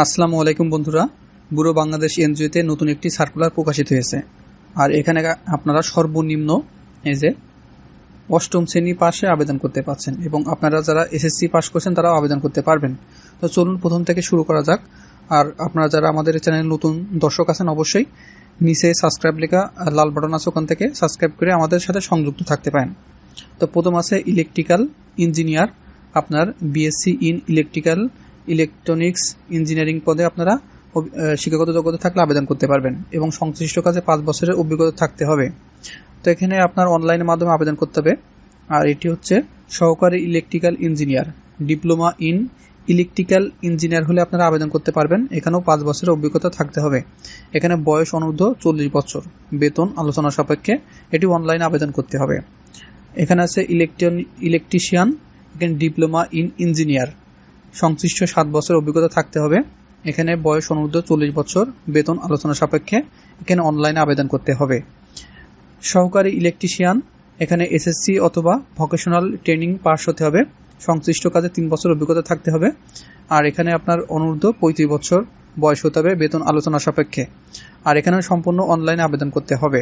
আসসালামু আলাইকুম বন্ধুরা। বুড়ো বাংলাদেশ এনজিওতে নতুন একটি সার্কুলার প্রকাশিত হয়েছে। আর এখানে আপনারা সর্বনিম্ন এই যে অষ্টম শ্রেণি পাশে আবেদন করতে পারছেন এবং আপনারা যারা এসএসসি পাস করছেন তারাও আবেদন করতে পারবেন। তো চলুন প্রথম থেকে শুরু করা যাক। আর আপনারা যারা আমাদের চ্যানেলে নতুন দর্শক আছেন অবশ্যই নিচে সাবস্ক্রাইব লেখা লাল বাটন আছে ওখান থেকে সাবস্ক্রাইব করে আমাদের সাথে সংযুক্ত থাকতে পারেন। তো প্রথম আছে ইলেকট্রিক্যাল ইঞ্জিনিয়ার আপনার BSc in electrical electronics engineering পদে আপনারা শিক্ষাগত যোগ্যতা থাকলে আবেদন করতে পারবেন এবং সংশ্লিষ্ট কাজে পাঁচ বছরের অভিজ্ঞতা থাকতে হবে। তো এখানে আপনার অনলাইনের মাধ্যমে আবেদন করতে হবে। আর এটি হচ্ছে সহকারী electrical engineer diploma in electrical engineer হলে আপনারা আবেদন করতে পারবেন। এখানেও পাঁচ বছরের অভিজ্ঞতা থাকতে হবে। এখানে বয়স অনূর্ধ্ব চল্লিশ বছর, বেতন আলোচনা সাপেক্ষে এটি অনলাইনে আবেদন করতে হবে। এখানে আছে ইলেকট্রন ইলেকট্রিশিয়ান এখানে ডিপ্লোমা ইন ইঞ্জিনিয়ার সংশ্লিষ্ট সাত বছর অভিজ্ঞতা থাকতে হবে। এখানে বয়স অনূর্ধ্ব চল্লিশ বছর, বেতন আলোচনা সাপেক্ষে এখানে অনলাইনে আবেদন করতে হবে। সহকারী ইলেকট্রিশিয়ান এখানে এসএসসি অথবা ভোকেশনাল ট্রেনিং পাস হতে হবে। সংশ্লিষ্ট কাজে তিন বছর অভিজ্ঞতা থাকতে হবে। আর এখানে আপনার অনূর্ধ্ব পঁয়ত্রিশ বছর বয়স হতে হবে, বেতন আলোচনা সাপেক্ষে। আর এখানে সম্পূর্ণ অনলাইনে আবেদন করতে হবে।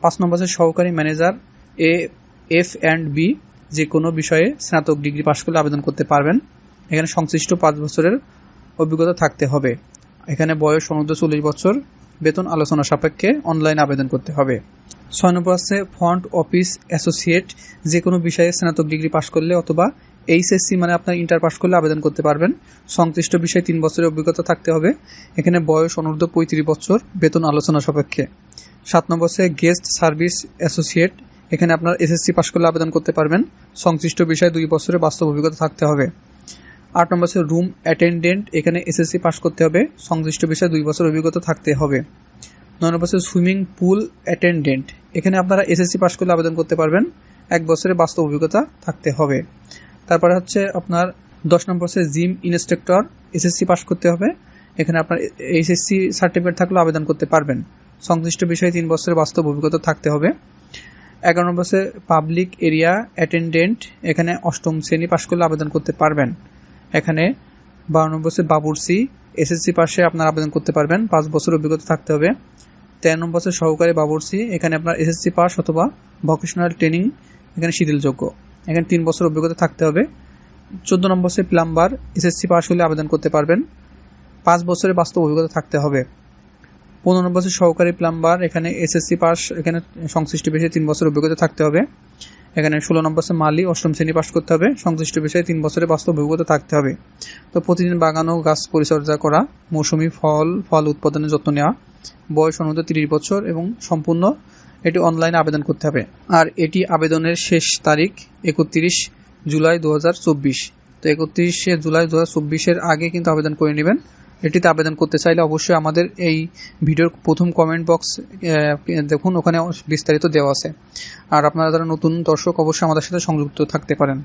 পাঁচ নম্বর সহকারী ম্যানেজার এ এফ অ্যান্ড বি যে কোনো বিষয়ে স্নাতক ডিগ্রি পাশ করলে আবেদন করতে পারবেন। এখানে সংশ্লিষ্ট পাঁচ বছরের অভিজ্ঞতা থাকতে হবে। এখানে বয়স অনূর্ধ্ব চল্লিশ বছর, বেতন আলোচনা সাপেক্ষে অনলাইন আবেদন করতে হবে। ছয় নম্বর আছে, ফ্রন্ট অফিস অ্যাসোসিয়েট যে কোনো বিষয়ে স্নাতক ডিগ্রি পাশ করলে অথবা এইচএসসি মানে আপনার ইন্টার পাস করলে আবেদন করতে পারবেন। সংশ্লিষ্ট বিষয়ে তিন বছরের অভিজ্ঞতা থাকতে হবে। এখানে বয়স অনূর্ধ্ব পঁয়ত্রিশ বছর, বেতন আলোচনা সাপেক্ষে। সাত নম্বর আছে, গেস্ট সার্ভিস অ্যাসোসিয়েট, এখানে আপনার এসএসসি পাশ করলে আবেদন করতে পারবেন। সংশ্লিষ্ট বিষয়ে দুই বছরের বাস্তব অভিজ্ঞতা থাকতে হবে। আট নম্বর আছে রুম অ্যাটেন্ডেন্ট এখানে এসএসসি পাস করতে হবে। সংশ্লিষ্ট বিষয়ে দুই বছর অভিজ্ঞতা থাকতে হবে। নয় নম্বর আছে সুইমিং পুল অ্যাটেন্ডেন্ট এখানে আপনারা এসএসসি পাস করলে আবেদন করতে পারবেন। এক বছরের বাস্তব অভিজ্ঞতা থাকতে হবে। তারপরে হচ্ছে আপনার দশ নম্বর আছে জিম ইনস্ট্রাক্টর এসএসসি পাস করতে হবে। এখানে আপনার এইচএসসি সার্টিফিকেট থাকলে আবেদন করতে পারবেন। সংশ্লিষ্ট বিষয়ে তিন বছরের বাস্তব অভিজ্ঞতা থাকতে হবে। এগারো নম্বর আছে পাবলিক এরিয়া অ্যাটেন্ডেন্ট এখানে অষ্টম শ্রেণি পাশ করলে আবেদন করতে পারবেন। এখানে বারো নম্বর আছে বাবুরসি এসএসসি পাশে আপনার আবেদন করতে পারবেন। পাঁচ বছর অভিজ্ঞতা থাকতে হবে। তেরো নম্বর আছে সহকারী বাবুরসি এখানে আপনার এসএসসি পাস অথবা ভোকেশনাল ট্রেনিং এখানে শিথিলযোগ্য। এখানে তিন বছর অভিজ্ঞতা থাকতে হবে। চোদ্দ নম্বর আছে প্লাম্বার এসএসসি পাস হলে আবেদন করতে পারবেন। পাঁচ বছরের বাস্তব অভিজ্ঞতা থাকতে হবে। পনেরো আছে সহকারী প্লাম্বার এখানে এসএসসি পাস, এখানে সংশ্লিষ্ট বিষয়ে তিন বছর অভিজ্ঞতা থাকতে হবে। এখানে ষোলো নম্বর আছে মালি, অষ্টম শ্রেণি পাশ করতে হবে। সংশ্লিষ্ট বিষয়ে তিন বছরে বাস্তব অভিজ্ঞতা থাকতে হবে। তো প্রতিদিন বাগান গাছ পরিচর্যা করা, মৌসুমি ফল ফল উৎপাদনের যত্ন নেওয়া, বয়স অনুযায়ী তিরিশ বছর এবং সম্পূর্ণ এটি অনলাইনে আবেদন করতে হবে। আর এটি আবেদনের শেষ তারিখ একত্রিশ জুলাই দু হাজার চব্বিশ। তো একত্রিশে জুলাই দু হাজার চব্বিশের আগে কিন্তু আবেদন করে নেবেন। এটিতে আবেদন করতে চাইলে অবশ্যই আমাদের এই ভিডিওর প্রথম কমেন্ট বক্স দেখুন, ওখানে বিস্তারিত দেওয়া আছে। আর আপনারা যারা নতুন দর্শক, অবশ্যই আমাদের সাথে সংযুক্ত থাকতে পারেন।